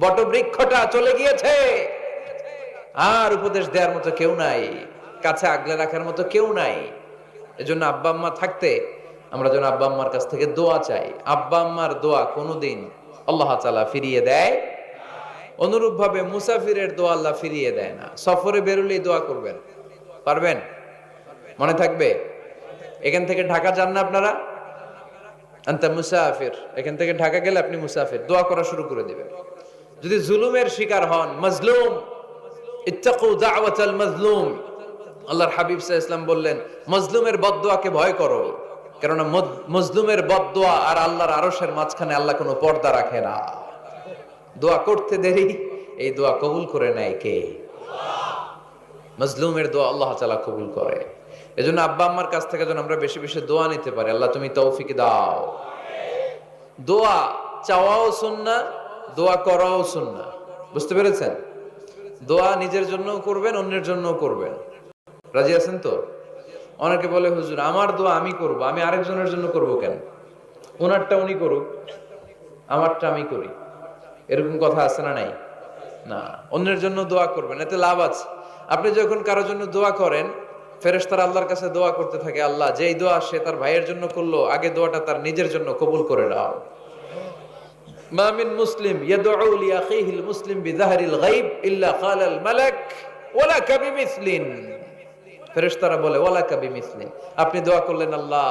বটবৃক্ষটা চলে গিয়েছে। আর উপদেশ দেওয়ার মতো কেউ নাই, কাছে আগলে রাখার মতো কেউ নাই। এজন্য আব্বা আম্মা থাকতে আমরা যেন আব্বা আম্মার কাছ থেকে দোয়া চাই। আব্বা আম্মার দোয়া কোনোদিন আল্লাহ তাআলা ফিরিয়ে দেয় অনুরূপ ভাবে মুসাফিরের দোয়া আল্লাহ ফিরিয়ে দেয় না। সফরে বেরোলেই দোয়া করবেন। পারবেন? মনে থাকবে? এখান থেকে ঢাকা যান না আপনারা? আন্তা মুসাফির। এখান থেকে ঢাকা গেলে আপনি মুসাফির। দোয়া করা শুরু করে দিবেন। যদি জুলুমের শিকার হন, মজলুম। ইত্তাকু মাজলুম। আল্লাহর হাবিব ইসলাম বললেন, মজলুমের বদদোয়াকে ভয় করো। কেননা মজলুমের বদদোয়া আর আল্লাহর আরশের মাঝখানে আল্লাহ কোনো পর্দা রাখে না। দোয়া করতে দেরি, এই দোয়া কবুল করে নেয় কে? মজলুমের দোয়া আল্লাহ তাআলা কবুল করে। এজন্য আব্বা আম্মার কাছ থেকে যেন আমরা বেশি বেশি দোয়া নিতে পারি। আল্লাহ তুমি তৌফিক দাও। দোয়া চাওয়াও সুন্না দোয়া করাও সুন্না বুঝতে পেরেছেন? দোয়া নিজের জন্যও করবেন, অন্যের জন্যও করবেন। রাজি আছেন তো? অনেকে বলে, হুজুর, আমার দোয়া আমি করব, আমি আরেকজনের জন্য করব কেন? ওনারটা উনি করুক, আমারটা আমি করি। এরকম কথা আছে না নাই? না, অন্যের জন্য দোয়া করবেন, এতে লাভ আছে। আপনি যখন কারোর জন্য দোয়া করেন, ফেরেশতারা আল্লাহর কাছে দোয়া করতে থাকে, আল্লাহ, যেই দোয়া সে তার ভাইয়ের জন্য করল, আগে দোয়াটা তার নিজের জন্য কবুল করে দাও মামিন মুসলিম মুসলিম বিজাহরিল বলে ওয়ালা কাবি মিসলিন আপনি দোয়া করলেন, আল্লাহ,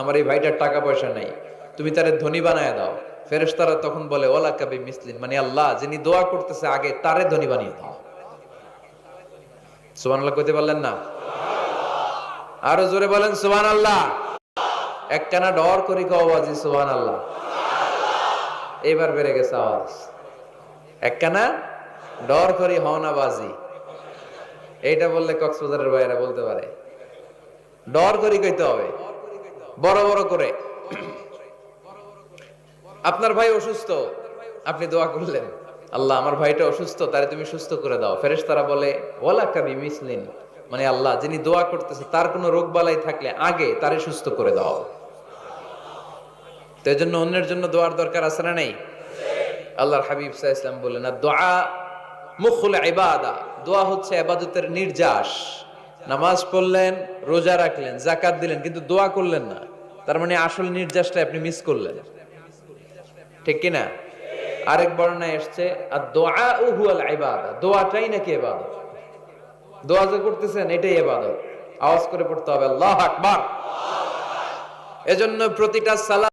আমার এই ভাইটার টাকা পয়সা নাই। তুমি তারে ধনী বানায় দাও। ফেরেস্তারা তখন বলে ওলা কাবি মিসলিন মানে আল্লাহ, যিনি দোয়া করতেছে আগে তারে ধনী বানিয়ে দাও। সুবহানাল্লাহ কইতে পারলেন না? আরও জোরে বলেন, সুবহানাল্লাহ। এক কেনা ডর করি কওয়াজি সুবহানাল্লাহ। আল্লাহ এইবার বেড়ে গেছে আওয়াজ। একখানা ডর করি হওনা বাজি। এইটা বললে কক্সবাজারের বাইরে বলতে পারে। ডর করি কইতে হবে। বড় বড় করে। আপনার ভাই অসুস্থ। আপনি দোয়া করলেন। আল্লাহ, আমার ভাইটা অসুস্থ, তারে তুমি সুস্থ করে দাও। ফেরেস তারা বলে, ওয়ালা কাবি মিসলিন। মানে আল্লাহ, যিনি দোয়া করতেছে, তার কোনো রোগ বালাই থাকলে আগে তারে সুস্থ করে দাও। তো এই জন্য অন্যের জন্য দোয়ার দরকার আছে না নেই? আল্লাহর হাবিব সাহা ইসলাম না, দোয়া মুখুল ইবাদা, দোয়া হচ্ছে আবাদতের নির্যাস। নামাজ পড়লেন, রোজা রাখলেন জাকাত দিলেন, কিন্তু দোয়া করলেন না। তার মানে আসল নির্যাসটা আপনি মিস করলেন। ঠিক কিনা? আরেক বর্ণায় এসছে আর দোয়া হুয়াল ইবাদা দোয়াটাই নাকি ইবাদত? দোয়া যে করতেছেন, এটাই ইবাদত। আওয়াজ করে পড়তে হবে, আল্লাহ আকবার এজন্য প্রতিটা সালাত